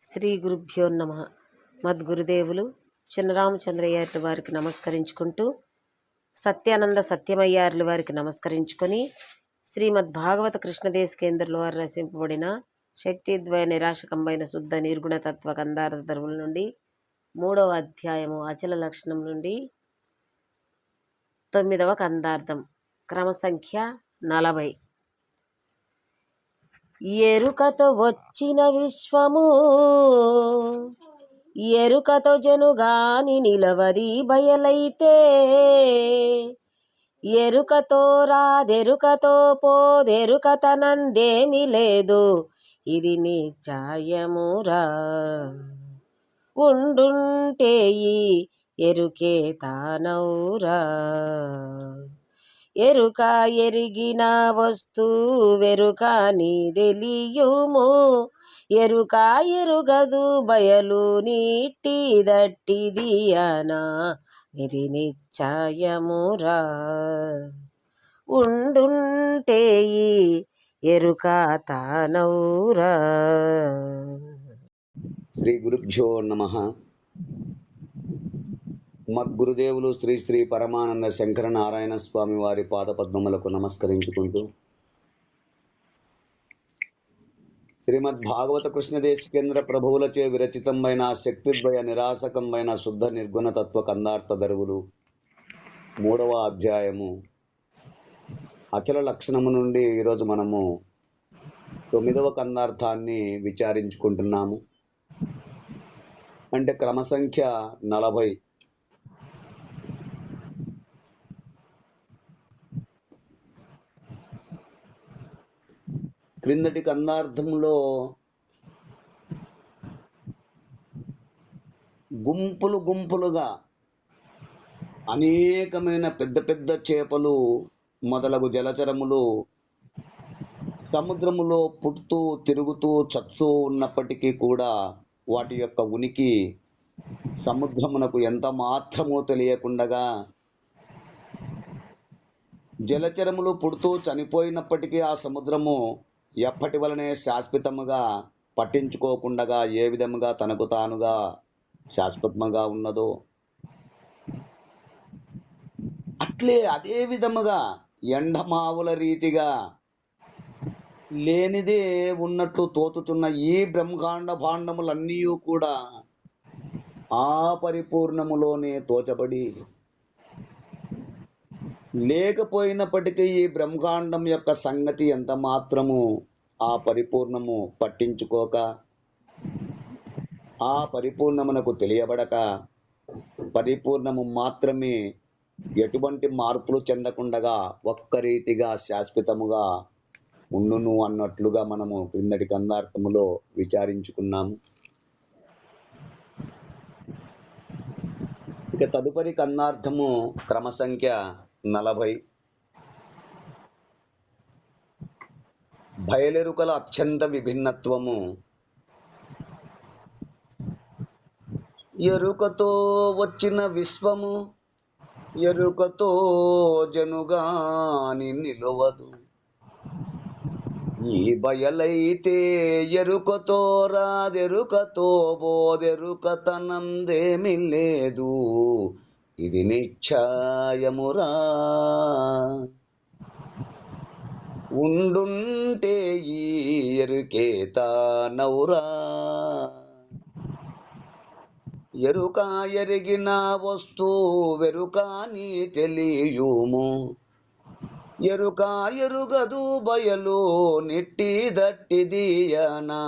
శ్రీ గురుభ్యో నమ. మద్గురుదేవులు చిన్నరామచంద్రయ్యార్లు వారికి నమస్కరించుకుంటూ సత్యానంద సత్యమయ్యార్లు వారికి నమస్కరించుకొని శ్రీమద్ భాగవత కృష్ణదేశ కేంద్రంలో వారు రచింపబడిన శక్తిద్వయ నిరాశకంబైన శుద్ధ నిర్గుణతత్వ తత్వ కందార్థ ధర్ముల నుండి మూడవ అధ్యాయము అచల లక్షణం నుండి తొమ్మిదవ కందార్థం. క్రమ సంఖ్య నలభై. ఎరుకతో వచ్చిన విశ్వము. ఎరుకతో జనుగాని నిలవది బయలైతే. ఎరుకతో రాదెరుకతో పోదెరుకతనందేమి లేదు. ఇది నిశ్చయమురా ఉండుంటే ఈ ఎరుకే తానౌరా. ఎరుక ఎరిగిన వస్తు వెరుక నీ తెలియుము. ఎరుక ఎరుగదు బయలు నీటి దట్టిది అనా ఇది నిశ్చయమురా. ఉండుంటే ఈ ఎరుక తానౌరా శ్రీ గురుభ్యో నమ. మద్గురుదేవులు శ్రీ శ్రీ పరమానంద శంకర నారాయణ స్వామి వారి పాదపద్మములకు నమస్కరించుకుంటూ శ్రీమద్ భాగవత కృష్ణదేశ కేంద్ర ప్రభువులచే విరచితమైన శక్తిద్వయ నిరాసకమైన శుద్ధ నిర్గుణ తత్వ కందార్థ దరువులు మూడవ అధ్యాయము. అచల లక్షణము నుండి ఈరోజు మనము తొమ్మిదవ కందార్థాన్ని విచారించుకుంటున్నాము. అంటే క్రమ సంఖ్య నలభై. క్రిందటి కందార్థంలో గుంపులు గుంపులుగా అనేకమైన పెద్ద పెద్ద చేపలు మొదలగు జలచరములు సముద్రములో పుడుతూ తిరుగుతూ చస్తూ ఉన్నప్పటికీ కూడా వాటి యొక్క ఉనికి సముద్రమునకు ఎంత మాత్రమో తెలియకుండగా జలచరములు పుడుతూ చనిపోయినప్పటికీ ఆ సముద్రము ఎప్పటి వలనే శాశ్వతముగా పట్టించుకోకుండగా ఏ విధముగా తనకు తానుగా శాశ్వతముగా ఉన్నదో అట్లే అదే విధముగా ఎండమావుల రీతిగా లేనిదే ఉన్నట్లు తోచుతున్న ఈ బ్రహ్మాండ భాండములన్నీ కూడా ఆ పరిపూర్ణములోనే తోచబడి లేకపోయినప్పటికీ ఈ బ్రహ్మాండం యొక్క సంగతి ఎంత మాత్రము ఆ పరిపూర్ణము పట్టించుకోక ఆ పరిపూర్ణమునకు తెలియబడక పరిపూర్ణము మాత్రమే ఎటువంటి మార్పులు చెందకుండగా ఒక్క రీతిగా శాశ్వతముగా ఉండును అన్నట్లుగా మనము క్రిందటి కందార్థములో విచారించుకున్నాము. ఇక తదుపరి కందార్థము క్రమ సంఖ్య నలభై. బయలెరుకల అత్యంత విభిన్నత్వము. ఎరుకతో వచ్చిన విశ్వము ఎరుకతో జనుగాని నిలవదు. ఈ బయలైతే ఎరుకతో రాదెరుకతో బోదెరుకతనందేమి లేదు. ఇది నిశ్చయమురా. ఉండుంటే ఈ ఎరుకే తానవురా. ఎరుక ఎరిగిన వస్తు వెరుకాని నీ తెలియుము. ఎరుక ఎరుగదు బయలు నిట్టి దట్టిదియనా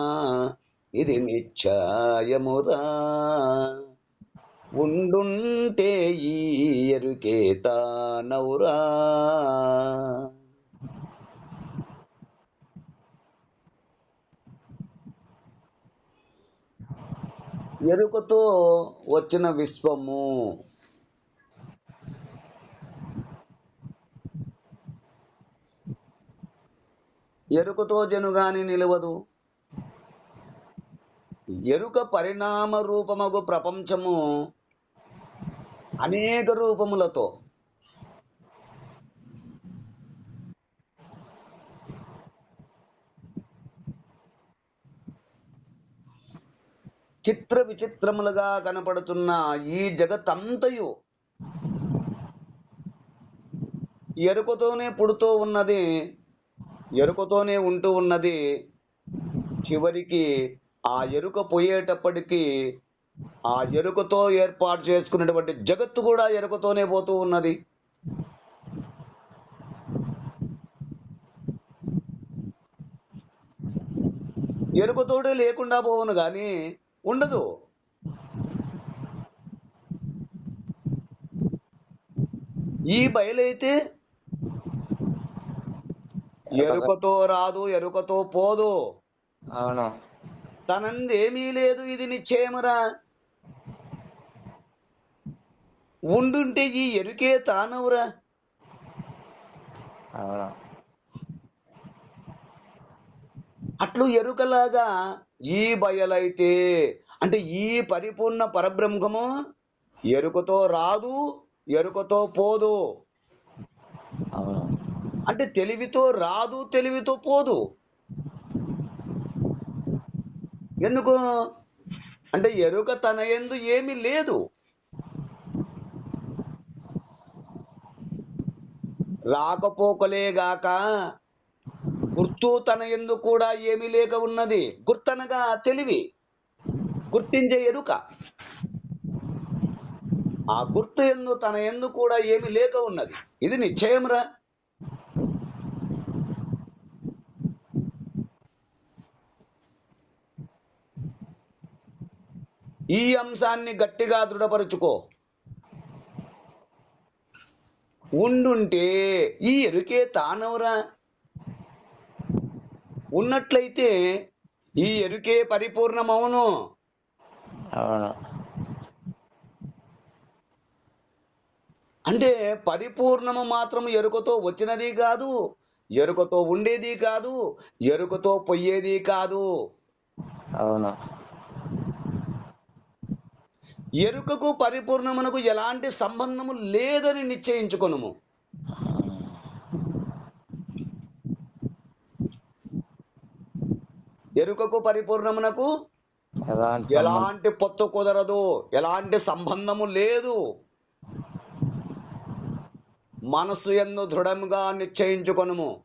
ఇది నిశ్చయమురా. ఉండుంటే ఈ ఎరుకే తానవురా. ఎరుకతో వచ్చిన విశ్వము. ఎరుకతో జనుగాని నిలవదు. ఎరుక పరిణామ రూపమగు ప్రపంచము. అనేక రూపములతో. చిత్ర విచిత్రములుగా కనపడుతున్న ఈ జగత్తంతయు ఎరుకతోనే పుడుతూ ఉన్నది ఎరుకతోనే ఉంటూ ఉన్నది. చివరికి ఆ ఎరుక పోయేటప్పటికీ ఆ ఎరుకతో ఏర్పాటు చేసుకున్నటువంటి జగత్తు కూడా ఎరుకతోనే పోతూ ఉన్నది. ఎరుకతోడే లేకుండా పోవును కానీ ఉండదు. ఈ బయలైతే ఎరుకతో రాదు ఎరుకతో పోదు. అవును. తనంది ఏమీ లేదు ఇది నిశ్చయమురా. ఉండుంటే ఈ ఎరుకే తానవురా. అట్లు ఎరుకలాగా ఈ బయలైతే అంటే ఈ పరిపూర్ణ పరబ్రహ్మము ఎరుకతో రాదు ఎరుకతో పోదు. అంటే తెలివితో రాదు తెలివితో పోదు. ఎందుకు? అంటే ఎరుక తన ఎందు ఏమీ లేదు. రాకపోకలేగాక గుర్తు తన ఎందు కూడా ఏమీ లేక ఉన్నది. గుర్తనగా తెలివి గుర్తించే ఎరుక. ఆ గుర్తు ఎందు తన ఎందు కూడా ఏమి లేక ఉన్నది. ఇది నిశ్చయమురా. ఈ అంశాన్ని గట్టిగా దృఢపరుచుకో. ఉండుంటే ఈ ఎరుకే తానవరా. ఉన్నట్లయితే ఈ ఎరుకే పరిపూర్ణమవును. అవును. అంటే పరిపూర్ణము మాత్రం ఎరుకతో వచ్చినది కాదు ఎరుకతో ఉండేది కాదు ఎరుకతో పొయ్యేది కాదు. అవును. ఎరుకకు పరిపూర్ణమునకు ఎలాంటి సంబంధము లేదని నిశ్చయించుకొనుము. ఎరుకకు పరిపూర్ణమునకు ఎలాంటి పొత్తు కుదరదు ఎలాంటి సంబంధము లేదు. మనస్సు ఎందు దృఢంగా నిశ్చయించుకొనుము.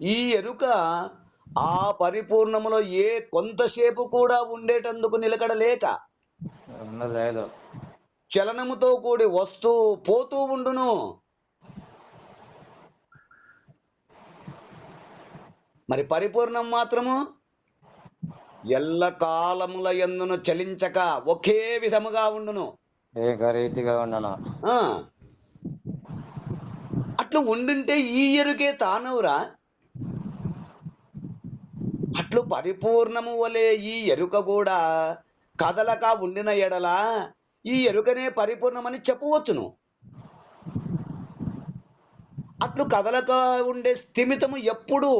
ఈ ఎరుక ఆ పరిపూర్ణములో ఏ కొంతసేపు కూడా ఉండేటందుకు నిలకడలేక చలనముతో కూడి వస్తూ పోతూ ఉండును. మరి పరిపూర్ణం మాత్రము ఎల్ల కాలముల ఎందును చలించక ఒకే విధముగా ఉండును. ఏకరీతిగా ఉండను. ఆ. అట్లు ఉండుంటే ఈ ఎరుకే తానవురా? అట్లు పరిపూర్ణము వలె ఈ ఎరుక కూడా కదలక ఉండిన ఎడల ఈ ఎరుకనే పరిపూర్ణమని చెప్పవచ్చును. అట్లు కదలక ఉండే స్థిమితము ఎప్పుడూ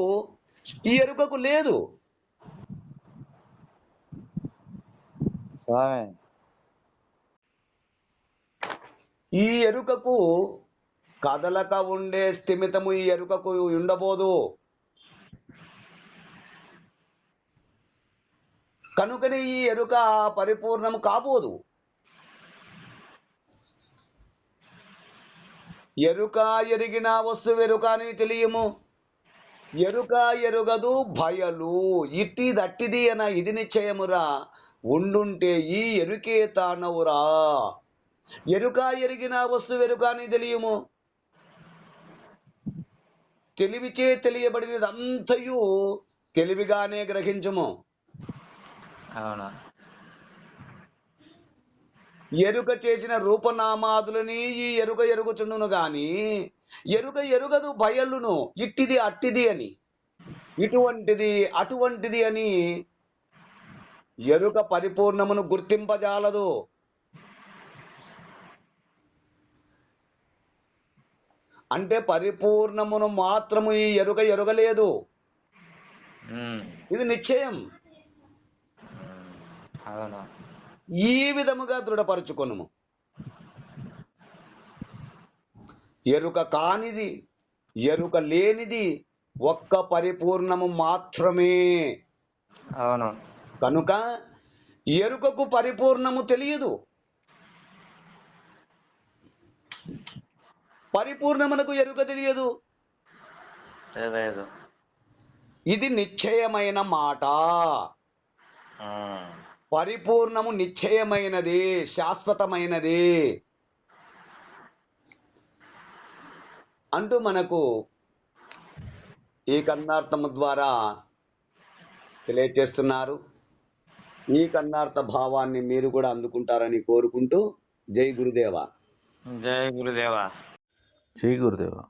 ఈ ఎరుకకు లేదు. ఈ ఎరుకకు కదలక ఉండే స్థిమితము ఈ ఎరుకకు ఉండబోదు. కనుకనే ఈ ఎరుక పరిపూర్ణము కాబోదు. ఎరుక ఎరిగిన వస్తువు ఎరుక అని తెలియము. ఎరుక ఎరుగదు భయలు. ఇట్టి దట్టిది అన ఇది నిశ్చయమురా. ఉండుంటే ఈ ఎరుకే తానవురా. ఎరుక ఎరిగిన వస్తువు ఎరుక అని తెలియము. తెలివిచే తెలియబడినదంతయు తెలివిగానే గ్రహించము. అవును? ఎరుక చేసిన రూపనామాదులని ఈ ఎరుక ఎరుగుచుండును గాని ఎరుక ఎరుగదు బయలును ఇట్టిది అట్టిది అని. ఇటువంటిది అటువంటిది అని ఎరుక పరిపూర్ణమును గుర్తింపజాలదు. అంటే పరిపూర్ణమును మాత్రము ఈ ఎరుక ఎరుగలేదు. ఇది నిశ్చయం. ఈ విధముగా దృఢపరచుకొనుము. ఎరుక కానిది ఎరుక లేనిది ఒక్క పరిపూర్ణము మాత్రమే. అవును. కనుక ఎరుకకు పరిపూర్ణము తెలియదు. పరిపూర్ణమునకు ఎరుక తెలియదు. ఇది నిశ్చయమైన మాట. పరిపూర్ణము నిశ్చయమైనది శాశ్వతమైనది. అంటూ మనకు ఈ కన్నార్థము ద్వారా తెలియచేస్తున్నారు. ఈ కన్నార్థ భావాన్ని మీరు కూడా అందుకుంటారని కోరుకుంటూ జై గురుదేవ. జై గురుదేవా. జై గురుదేవ.